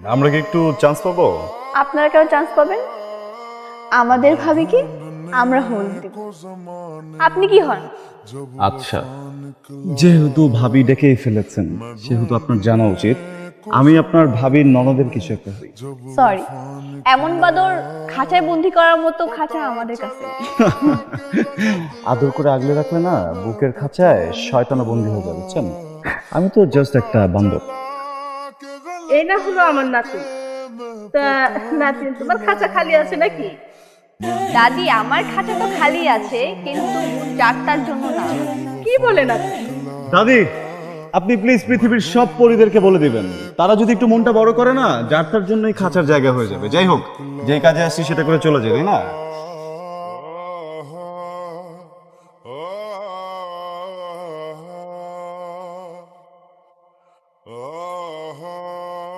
আমরা কি একটু চান্স পাবো? আপনারা কেন চান্স পাবেন? আমাদের ভাবি কি? আমরা হোল দিব আপনি কি হন? আচ্ছা। যেহেতু ভাবি ডেকেই ফেলেছেন সেহেতু আপনার জানা উচিত। আমি আপনার ভাবির ননদের কিছু একটা হই। সরি এমন বাদর খাঁচায় বন্দি করার মতো খাঁচা আমাদের কাছে আদর করে আগলে রাখলে না বুকের খাঁচায় শয়তানা বন্দি হয়ে যাবে বুঝছেন? আমি তো জাস্ট একটা বান্ধব এই না হলো আমার নাতিন তা নাতিন তোমার খাঁচা খালি আছে নাকি? দাদি আমার খাঁচা তো খালি আছে কিন্তু ডাক্তার জন্য না। কি বলে নাতিন দাদি আপনি প্লিজ পৃথিবীর সব পরিদেরকে বলে দিবেন। তারা যদি একটু মনটা বড় করে না যার তার জন্যই খাঁচার জায়গা হয়ে যাবে। যাই হোক যেই কাজে আসছি সেটা করে চলে যাবে না?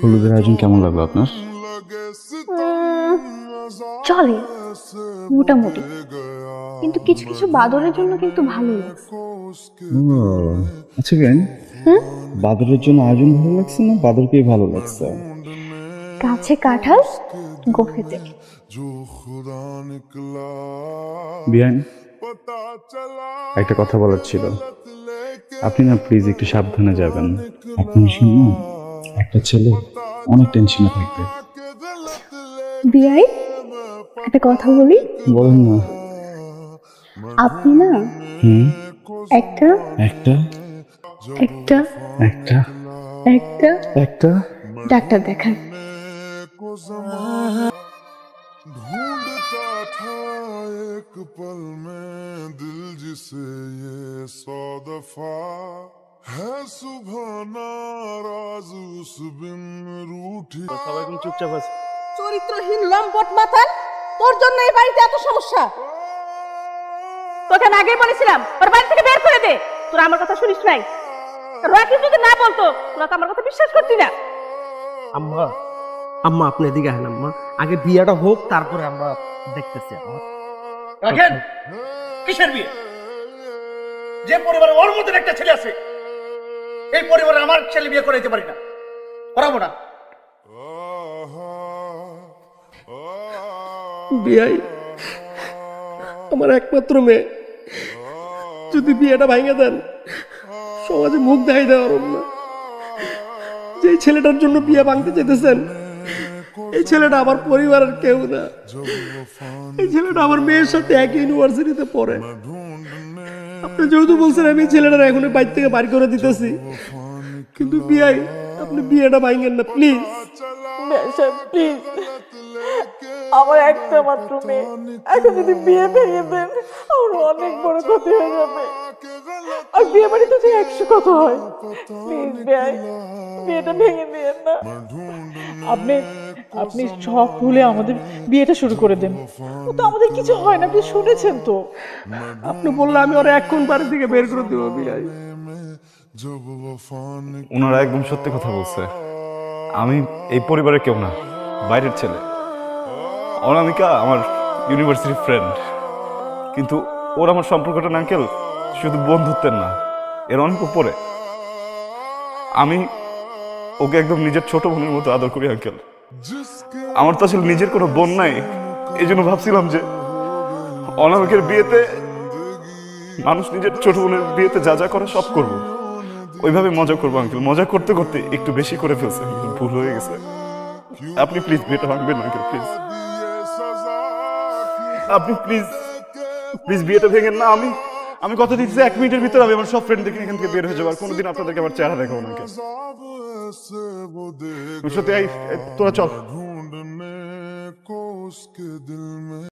হলুদের আয়োজন কেমন লাগল আপনার? চলে মোটামুটি। কিন্তু কিছু কিছু বাদরের জন্য কিন্তু ভালো লাগছে। আচ্ছা কেন? বাদরের জন্য আয়োজন ভালো লাগছে না বাদরকেই ভালো লাগছে? কাছে কাঁঠাল গোফে থেকে বিয়ান একটা কথা বলার ছিল। আপনি না প্লিজ একটু সাবধানে যাবেন। আপনি শুনুন। একটা ছেলে অনেক টেনশনে থাকবে के गलत ले বিয়াই একটা কথা বলি বলেন না আপনি না হুম একটা একটা একটা একটা একটা একটা ডাক্তার দেখান को जमाना ढूंढता था एक पल में दिल जिसे ये सौ दफा চরিত্রহীন লম্পট তোর জন্য এই বাড়িতে এত সমস্যা? তোকে আমি আগেই বলেছিলাম ওর বাড়ি থেকে বের করে দে। আমার কথা শুনিস নাই? যদি না বলতো তোরা তো আমার কথা বিশ্বাস করতি না। আম্মা আম্মা আপনি এদিকে আসেন আম্মা। আগে বিয়েটা হোক তারপরে আমরা দেখতেছি রাখেন কিসের বিয়ে? যে পরিবারে ওর মধ্যে একটা ছেলে আছে এই পরিবারে আমার ছেলে বিয়ে করাইতে পারি না। করাবো না। বিয়াই, আমার একমাত্র মেয়ে। যদি বিয়েটা ভাঙে দেন, সমাজে মুখ দেখাই দেওয়ার না। যে ছেলেটার জন্য বিয়ে ভাঙতে যেতেছেন এই ছেলেটা আমার পরিবারের কেউ না। এই ছেলেটা আমার মেয়ের সাথে এক ইউনিভার্সিটিতে পড়ে। যেহেতু বলছেন, আমি ছেলেটা এখন বাইর থেকে বাড়ি করে দিতেছি। কিন্তু বিয়াই, আপনি বিয়েটা ভাঙেন না, প্লিজ। প্লিজ। আমার একটা মাত্র মেয়ে। এখন যদি বিয়ে ভেঙে দেন, আমার অনেক বড় ক্ষতি হয়ে যাবে। আর বিয়ে বাড়িতে যে একশো কত হয়। আপনি ভুলে আমাদের বিয়েটা শুরু করে দেন। তো আমাদের কিছু হয় না আপনি শুনেছেন তো। আপনি বললে আমি ওরা বের করে দেবো বিয়াই ওনারা একদম সত্যি কথা বলছে। আমি এই পরিবারের কেউ না বাইরের ছেলে। অনামিকা আমার ইউনিভার্সিটির ফ্রেন্ড কিন্তু ওর আমার সম্পর্কটা না আঙ্কেল শুধু বন্ধুত্বের না, এর অনেক উপরে। আমি ওকে একদম নিজের ছোট বোনের মতো আদর করি, আঙ্কেল। আমার তো আসলে নিজের কোনো বোন নাই এই জন্য ভাবছিলাম যে অনামিকের বিয়েতে মানুষ নিজের ছোট বোনের বিয়েতে যা যা করে সব করব। ওইভাবে মজা করব, আঙ্কেল। মজা করতে করতে একটু বেশি করে ফেলছে ভুল হয়ে গেছে। আপনি প্লিজ বিয়েটা ভাঙবেন আঙ্কেল, প্লিজ। আপনি প্লিজ প্লিজ বিয়েটা ভেঙেন না, আমি আমি কথা দিচ্ছি এক মিনিটের ভিতরে আমি আমার সব ফ্রেন্ডদেরকে এখান থেকে বের হয়ে যাব আর কোনোদিন আপনাদেরকে আমার চেহারা দেখো না সত্যি তোরা চল।